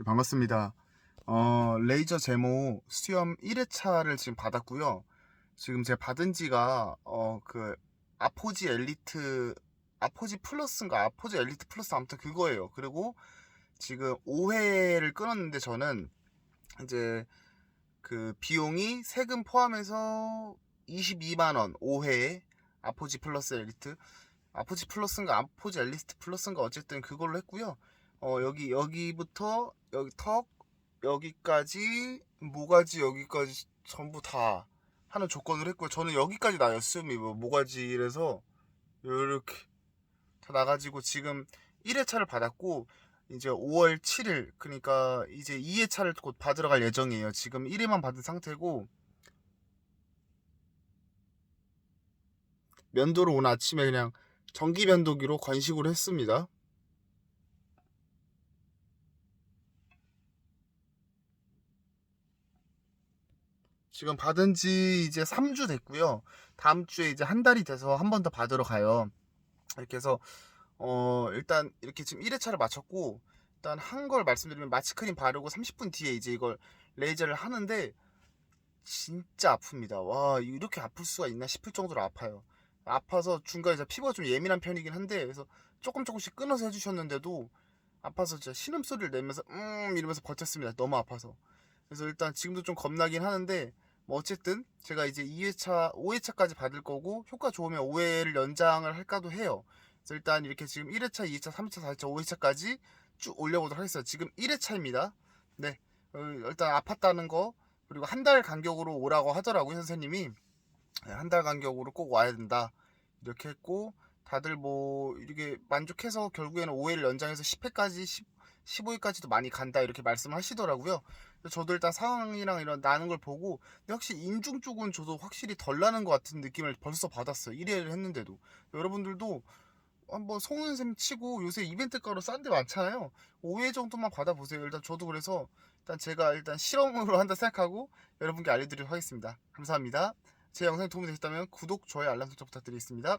네, 반갑습니다. 어, 레이저 제모 수염 1회차를 지금 받았고요. 지금 제가 받은 지가 어, 그 아포지 엘리트 아포지 플러스인가 아포지 엘리트 플러스 아무튼 그거예요. 그리고 지금 5회를 끊었는데 저는 이제 그 비용이 세금 포함해서 22만 원 5회에 아포지 플러스 엘리트 아포지 플러스인가 아포지 엘리트 플러스인가 어쨌든 그걸로 했고요. 어 여기 여기부터 여기 턱 여기까지 모가지 여기까지 전부 다 하는 조건을 했고요. 저는 여기까지 나요 수염이 뭐 모가지에서 이렇게 다 나가지고 지금 1회차를 받았고 이제 5월 7일 그러니까 이제 2회차를 곧 받으러 갈 예정이에요. 지금 1회만 받은 상태고 면도를 오늘 아침에 그냥 전기 면도기로 건식으로 했습니다. 지금 받은 지 이제 3주 됐고요. 다음 주에 이제 한 달이 돼서 한 번 더 받으러 가요. 이렇게 해서 어 일단 이렇게 지금 1회차를 마쳤고 일단 한 걸 말씀드리면 마취크림 바르고 30분 뒤에 이제 이걸 레이저를 하는데 진짜 아픕니다. 와 이렇게 아플 수가 있나 싶을 정도로 아파요. 아파서 중간에 피부가 좀 예민한 편이긴 한데 그래서 조금 조금씩 끊어서 해주셨는데도 아파서 진짜 신음소리를 내면서 음 이러면서 버텼습니다. 너무 아파서. 그래서 일단 지금도 좀 겁나긴 하는데 뭐 어쨌든 제가 이제 2회차, 5회차까지 받을 거고 효과 좋으면 5회를 연장을 할까도 해요. 그래서 일단 이렇게 지금 1회차, 2회차, 3회차, 4회차, 5회차까지 쭉 올려보도록 하겠습니다. 지금 1회차입니다. 네. 어, 일단 아팠다는 거 그리고 한 달 간격으로 오라고 하더라고요 선생님이 네, 한달 간격으로 꼭 와야 된다 이렇게 했고 다들 뭐 이렇게 만족해서 결국에는 5회를 연장해서 10회까지 10, 15회까지도 많이 간다 이렇게 말씀하시더라고요. 저도 일단 상황이랑 이런 나는 걸 보고 근데 확실히 인중 쪽은 저도 확실히 덜 나는 것 같은 느낌을 벌써 받았어요. 1회를 했는데도 여러분들도 한번 셈 치고 요새 이벤트 가로 싼 데 많잖아요. 5회 정도만 받아보세요. 일단 저도 그래서 일단 제가 일단 실험으로 한다 생각하고 여러분께 알려드리도록 하겠습니다. 감사합니다. 제 영상이 도움이 되셨다면 구독, 좋아요, 알람 설정 부탁드리겠습니다.